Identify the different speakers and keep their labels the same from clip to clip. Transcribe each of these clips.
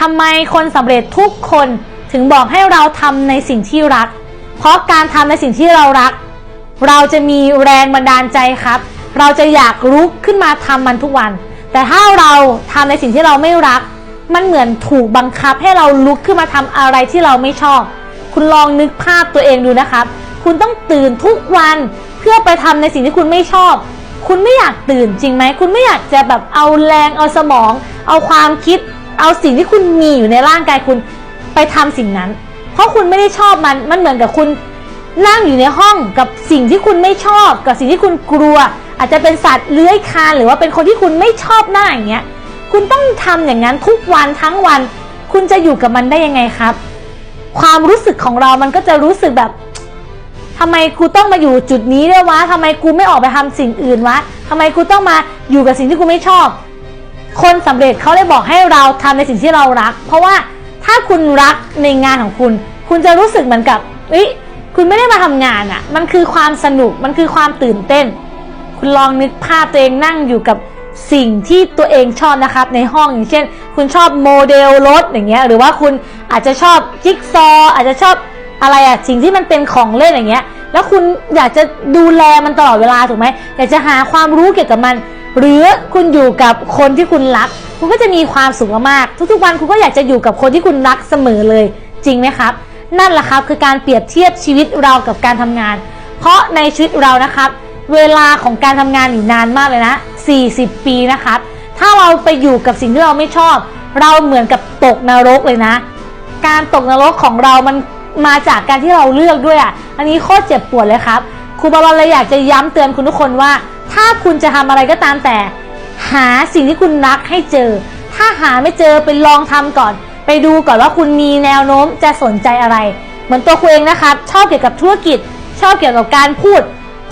Speaker 1: ทำไมคนสำเร็จทุกคนถึงบอกให้เราทำในสิ่งที่รัก เพราะการทำในสิ่งที่เรารัก เราจะมีแรงบันดาลใจครับ เราจะอยากลุกขึ้นมาทำมันทุกวัน แต่ถ้าเราทำในสิ่งที่เราไม่รัก มันเหมือนถูกบังคับให้เราลุกขึ้นมาทำอะไรที่เราไม่ชอบ คุณลองนึกภาพตัวเองดูนะครับ คุณต้องตื่นทุกวันเพื่อไปทำในสิ่งที่คุณไม่ชอบคุณไม่อยากตื่นจริงไหม คุณไม่อยากจะแบบเอาแรงเอาสมอง เอาความคิด เอาสิ่งที่คุณมีอยู่ในร่างกายคุณไปทำสิ่งนั้น เพราะคุณไม่ได้ชอบมัน มันเหมือนกับคุณนั่งอยู่ในห้องกับสิ่งที่คุณไม่ชอบ กับสิ่งที่คุณกลัว อาจจะเป็นสัตว์เลื้อยคลานหรือว่าเป็นคนที่คุณไม่ชอบหน้าอย่างเงี้ย คุณต้องทำอย่างนั้นทุกวันทั้งวัน คุณจะอยู่กับมันได้ยังไงครับ ความรู้สึกของเรามันก็จะรู้สึกแบบทำไมกูต้องมาอยู่จุดนี้ด้วยวะทำไมกูไม่ออกไปทำสิ่งอื่นวะทำไมกูต้องมาอยู่กับสิ่งที่กูไม่ชอบ คนสำเร็จเขาเลยบอกให้เราทำในสิ่งที่เรารัก เพราะว่าถ้าคุณรักในงานของคุณ คุณจะรู้สึกเหมือนกับเอ้ยคุณไม่ได้มาทำงานอะ่ะ มันคือความสนุกมันคือความตื่นเต้น คุณลองนึกภาพตัวเองนั่งอยู่กับสิ่งที่ตัวเองชอบนะครับ ในห้องอย่างเช่น คุณชอบโมเดลรถอย่างเงี้ยหรือว่าคุณอาจจะชอบจิ๊กซอว์อาจจะชอบอะไรอะสิ่งที่มันเป็นของเล่นอย่างเงี้ย แล้วคุณอยากจะดูแลมันตลอดเวลาถูกไหมอยากจะหาความรู้เกี่ยวกับมัน หรือคุณอยู่กับคนที่คุณรัก คุณก็จะมีความสุขมากๆทุกๆวันคุณก็อยากจะอยู่กับคนที่คุณรักเสมอเลย จริงไหมครับ นั่นแหละครับคือการเปรียบเทียบชีวิตเรากับการทำงาน เพราะในชีวิตเรานะครับ เวลาของการทำงานอยู่นานมากเลยนะ 40 ปีนะครับ ถ้าเราไปอยู่กับสิ่งที่เราไม่ชอบ เราเหมือนกับตกนรกเลยนะ การตกนรกของเรามันมาจากการที่เราเลือกด้วยอะ อันนี้โคตรเจ็บปวดเลยครับ ครูบอลเลยอยากจะย้ำเตือนคุณทุกคนว่า ถ้าคุณจะทำอะไรก็ตามแต่ หาสิ่งที่คุณรักให้เจอ ถ้าหาไม่เจอไปลองทำก่อน ไปดูก่อนว่าคุณมีแนวโน้มจะสนใจอะไร เหมือนตัวครูเองนะครับชอบเกี่ยวกับธุรกิจ ชอบเกี่ยวกับการพูด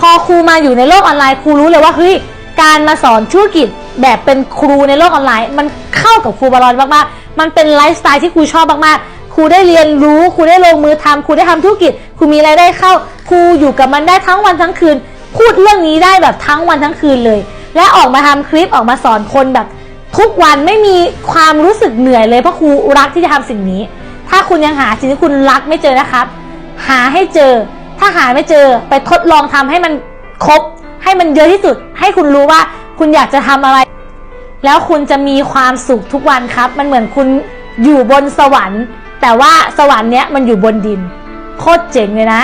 Speaker 1: พอครูมาอยู่ในโลกออนไลน์ครูรู้เลยว่าเฮ้ยการมาสอนธุรกิจแบบเป็นครูในโลกออนไลน์ มันเข้ากับครูบอลมากๆมันเป็นไลฟ์สไตล์ที่ครูชอบมากๆ รูได้เรียนรู้ครูได้ลงมือทำครูได้ทำธุรกิจครูมีรายได้เข้าครูอยู่กับมันได้ทั้งวันทั้งคืน พูดเรื่องนี้ได้แบบทั้งวันทั้งคืนเลย และออกมาทำคลิปออกมาสอนคนแบบ ทุกวันไม่มีความรู้สึกเหนื่อยเลยเพราะครูรักที่จะทำสิ่งนี้ ถ้าคุณยังหาสิ่งที่คุณรักไม่เจอนะครับ หาให้เจอ ถ้าหาไม่เจอไปทดลองทำให้มันครบ ให้มันเยอะที่สุด ให้คุณรู้ว่าคุณอยากจะทำอะไร แล้วคุณจะมีความสุขทุกวันครับ มันเหมือนคุณอยู่บนสวรรค์ แต่ว่าสวรรค์เนี้ยมันอยู่บนดิน โคตรเจ๋งเลยนะ